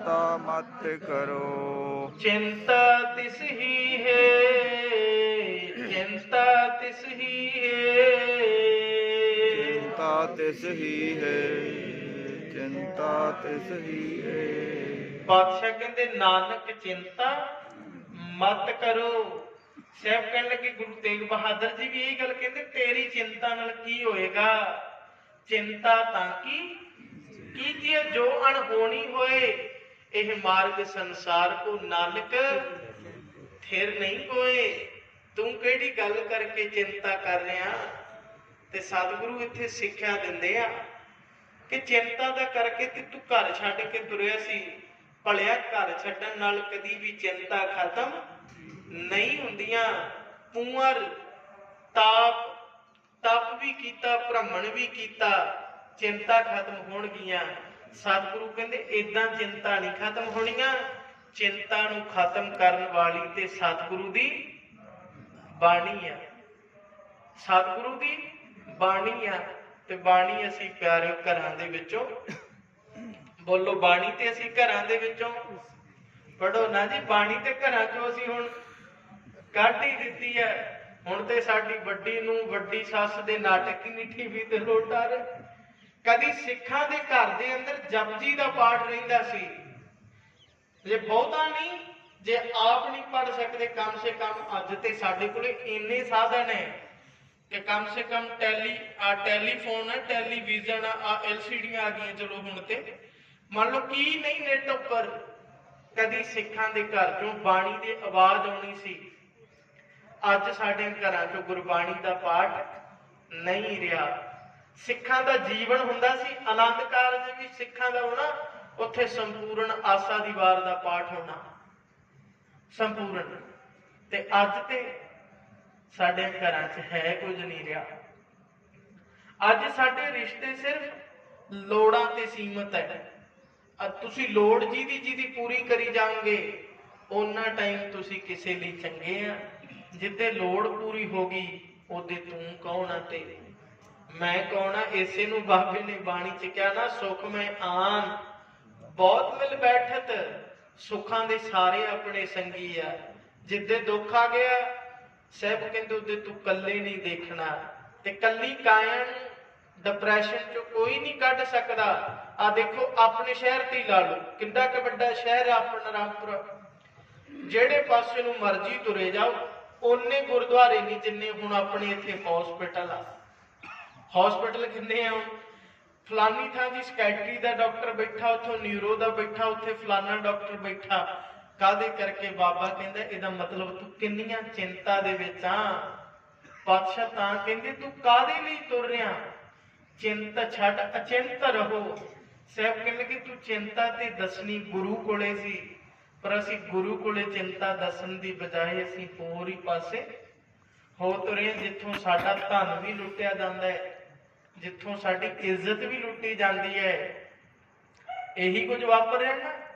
ਚਿੰਤਾ ਮਤ ਕਰੋ। ਚਿੰਤਾ ਤਿਸ ਹੀ ਹੈ ਚਿੰਤਾ ਤਿਸ ਹੀ ਹੈ। ਚਿੰਤਾ ਤਿਸ ਹੀ ਹੈ ਚਿੰਤਾ ਤਿਸ ਹੀ ਹੈ। ਪਾਤਸ਼ਾਹ ਕਹਿੰਦੇ ਨਾਨਕ ਚਿੰਤਾ ਮਤ ਕਰੋ। ਸਹਿਬ ਕਹਿਣ ਲੱਗੇ ਗੁਰੂ ਤੇਗ ਬਹਾਦਰ ਜੀ ਵੀ ਇਹ ਗੱਲ ਕਹਿੰਦੇ ਤੇਰੀ ਚਿੰਤਾ ਨਾਲ ਕੀ ਹੋਏਗਾ? ਚਿੰਤਾ ਤਾਂ ਕੀ? ਕੀਜੀਏ ਜੋ ਅਣਹੋਣੀ ਹੋਏ ਇਹ ਮਾਰਗ ਸੰਸਾਰ ਕੋ ਨਾਨਕ ਥਿਰ ਨਹੀਂ ਕੋਏ। ਤੂੰ ਕਿਹੜੀ ਗੱਲ ਕਰਕੇ ਚਿੰਤਾ ਕਰ ਰਿਹਾ? ਤੇ ਸਤਿਗੁਰੂ ਇੱਥੇ ਸਿੱਖਿਆ ਦਿੰਦੇ ਆ ਕਿ ਚਿੰਤਾ ਦਾ ਕਰਕੇ ਤੇ ਤੂੰ ਘਰ ਛੱਡ ਕੇ ਤੁਰਿਆ ਸੀ। ਭਲਿਆ ਘਰ ਛੱਡਣ ਨਾਲ ਕਦੀ ਵੀ ਚਿੰਤਾ ਖਤਮ ਨਹੀਂ ਹੁੰਦੀਆਂ। ਪੂਰ ਤਾਪ, ਤਪ ਵੀ ਕੀਤਾ, ਭ੍ਰਮਣ ਵੀ ਕੀਤਾ, ਚਿੰਤਾ ਖਤਮ ਹੋਣਗੀਆਂ। ਸਤਿਗੁਰੂ ਕਹਿੰਦੇ ਇਦਾਂ ਚਿੰਤਾ ਨਹੀਂ ਖਤਮ ਹੋਣੀਆਂ, ਚਿੰਤਾ ਨੂੰ ਖਤਮ ਕਰਨ ਵਾਲੀ ਤੇ ਸਤਿਗੁਰੂ ਦੀ ਬਾਣੀ ਆ। ਸਤਿਗੁਰੂ ਦੀ ਬਾਣੀ ਆ ਤੇ ਬਾਣੀ ਅਸੀਂ ਪਿਆਰਿਓ ਘਰਾਂ ਦੇ ਵਿੱਚੋਂ, ਬੋਲੋ ਬਾਣੀ ਤੇ ਅਸੀਂ ਘਰਾਂ ਦੇ ਵਿੱਚੋਂ। ਪੜੋ ਨਾ ਜੀ, ਬਾਣੀ ਤੇ ਘਰਾਂ ਚੋਂ ਅਸੀਂ ਹੁਣ ਕੱਢ ਹੀ ਦਿੱਤੀ ਹੈ ਹੁਣ ਤੇ ਸਾਡੀ ਵੱਡੀ ਨੂੰ ਵੱਡੀ ਸੱਸ ਦੇ ਨਾਟਕ ਹੀ ਨਹੀਂ ਟੀਵੀ ਤੇ ਲੋਟ ਰਹੇ। ਕਦੀ ਸਿੱਖਾਂ ਦੇ ਘਰ ਦੇ ਅੰਦਰ ਜਪਜੀ ਦਾ ਪਾਠ ਰਹਿੰਦਾ ਸੀ। ਜੇ ਬਹੁਤਾ ਨਹੀਂ, ਜੇ ਆਪ ਨਹੀਂ ਪੜ ਸਕਦੇ, ਕਮ ਸੇ ਕਮ ਅੱਜ ਤੇ ਸਾਡੇ ਕੋਲੇ ਇੰਨੇ ਸਾਧਨ ਹੈ ਕਿ ਕਮ ਸੇ ਕਮ ਟੈਲੀ, ਆ ਟੈਲੀਫੋਨ ਹੈ ਟੈਲੀਵਿਜ਼ਨ ਆ ਐਲਸੀਡੀਆਂ ਆ ਗਈਆਂ ਚਲੋ ਹੁਣ ਤੇ। ਮੰਨ ਲਓ ਕੀ ਨਹੀਂ ਨੈਟ ਉੱਪਰ, ਕਦੀ ਸਿੱਖਾਂ ਦੇ ਘਰ ਚੋਂ ਬਾਣੀ ਦੀ ਆਵਾਜ਼ ਆਉਣੀ ਸੀ। ਅੱਜ ਸਾਡੇ ਘਰਾਂ ਚੋਂ ਗੁਰਬਾਣੀ ਦਾ ਪਾਠ ਨਹੀਂ ਰਿਹਾ। ਸਿੱਖਾਂ ਦਾ ਜੀਵਨ ਹੁੰਦਾ ਸੀ, ਆਨੰਦ ਕਾਰਜ ਵੀ ਸਿੱਖਾਂ ਦਾ ਹੋਣਾ, ਉੱਥੇ ਸੰਪੂਰਨ ਆਸਾ ਦੀ ਵਾਰ ਦਾ ਪਾਠ ਹੋਣਾ। ਸੰਪੂਰਨ। ਤੇ ਅੱਜ ਤੇ ਸਾਡੇ ਘਰਾਂ 'ਚ ਹੈ ਕੁਝ ਨਹੀਂ ਰਿਹਾ। ਅੱਜ ਸਾਡੇ ਰਿਸ਼ਤੇ ਸਿਰਫ ਲੋੜਾਂ ਤੇ ਸੀਮਤ ਹੈ। ਤੁਸੀਂ ਲੋੜ ਜਿਹਦੀ ਜਿਹਦੀ ਪੂਰੀ ਕਰੀ ਜਾਓਗੇ ਉਹਨਾਂ ਟਾਈਮ ਤੁਸੀਂ ਕਿਸੇ ਲਈ ਚੰਗੇ ਆ। ਜਿੱਦੇ ਲੋੜ ਪੂਰੀ ਹੋ ਗਈ, ਉਹਦੇ ਤੂੰ ਕੌਣ ਆ ਤੇ? ਮੈਂ ਕੌਣ ਆ? ਇਸੇ ਨੂੰ ਬਾਬੇ ਨੇ ਬਾਣੀ ਚ ਕਿਹਾ ਨਾ, ਸੁਖ ਮੈਂ ਆਨ। ਬਹੁਤ ਮਿਲ ਬੈਠਤ, ਸੁੱਖਾਂ ਦੇ ਸਾਰੇ ਆਪਣੇ ਸੰਗੀ ਆ। ਜਿੱਦੇ ਦੁੱਖ ਆ ਗਿਆ, ਸਹਿਬ ਕਹਿੰਦੇ ਉਹਦੇ ਤੂੰ ਕੱਲੇ ਨਹੀਂ ਦੇਖਣਾ। ਤੇ ਕੱਲੀ ਕਾਇਨ ਡਿਪਰੈਸ਼ਨ ਚੋਂ ਕੋਈ ਨਹੀਂ ਕੱਢ ਸਕਦਾ। ਆ ਦੇਖੋ, ਆਪਣੇ ਸ਼ਹਿਰ ਤੇ ਲਾ ਲਓ। ਕਿੰਨਾ ਕੁ ਵੱਡਾ ਸ਼ਹਿਰ ਆ ਆਪਣਾ ਰਾਮਪੁਰ। ਜਿਹੜੇ ਪਾਸੇ ਨੂੰ ਮਰਜ਼ੀ ਤੁਰੇ ਜਾਓ, ਓਨੇ ਗੁਰਦੁਆਰੇ ਨਹੀਂ ਜਿੰਨੇ ਹੁਣ ਆਪਣੇ ਇੱਥੇ ਹਸਪੀਟਲ ਆ। ਹਸਪੀਟਲ ਕਿੰਨੇ ਆ ਫਲਾਨੀ ਥਾਂ ਦੀ ਸਕੈਟਰੀ ਦਾ ਡਾਕਟਰ ਬੈਠਾ ਉੱਥੋਂ ਨਿਊਰੋ ਦਾ ਬੈਠਾ ਉੱਥੇ ਫਲਾਨਾ ਡਾਕਟਰ ਬੈਠਾ। ਕਾਦੇ ਕਰਕੇ ਬਾਬਾ ਕਹਿੰਦਾ ਇਹਦਾ ਮਤਲਬ ਤੂੰ ਕਿੰਨੀਆਂ ਚਿੰਤਾ ਦੇ ਵਿੱਚ ਆ? ਪਾਤਸ਼ਾਹ ਤਾਂ ਕਹਿੰਦੇ ਤੂੰ ਕਾਦੇ ਲਈ ਤੁਰ ਰਿਹਾ? ਚਿੰਤਾ ਛੱਡ ਅਚਿੰਤ ਰਹੋ। ਸਹਿਬ ਕਹਿੰਦੇ ਕਿ ਤੂੰ ਚਿੰਤਾ ਤੇ ਦਸਣੀ ਗੁਰੂ ਕੋਲੇ ਸੀ ਪਰ ਅਸੀਂ ਗੁਰੂ ਕੋਲੇ ਚਿੰਤਾ ਦੱਸਣ ਦੀ ਬਜਾਏ ਅਸੀਂ ਹੋਰ ਹੀ ਪਾਸੇ ਹੋ ਤੁਰੇ ਹਾਂ, ਜਿੱਥੋਂ ਸਾਡਾ ਧਨ ਵੀ ਲੁੱਟਿਆ ਜਾਂਦਾ ਹੈ। ਜਿੱਥੋਂ ਸਾਡੀ ਇੱਜ਼ਤ ਵੀ ਲੁੱਟੀ ਜਾਂਦੀ ਹੈ ਇਹੀ ਕੁਝ ਵਾਪਰ ਰਿਹਾ ਨਾ?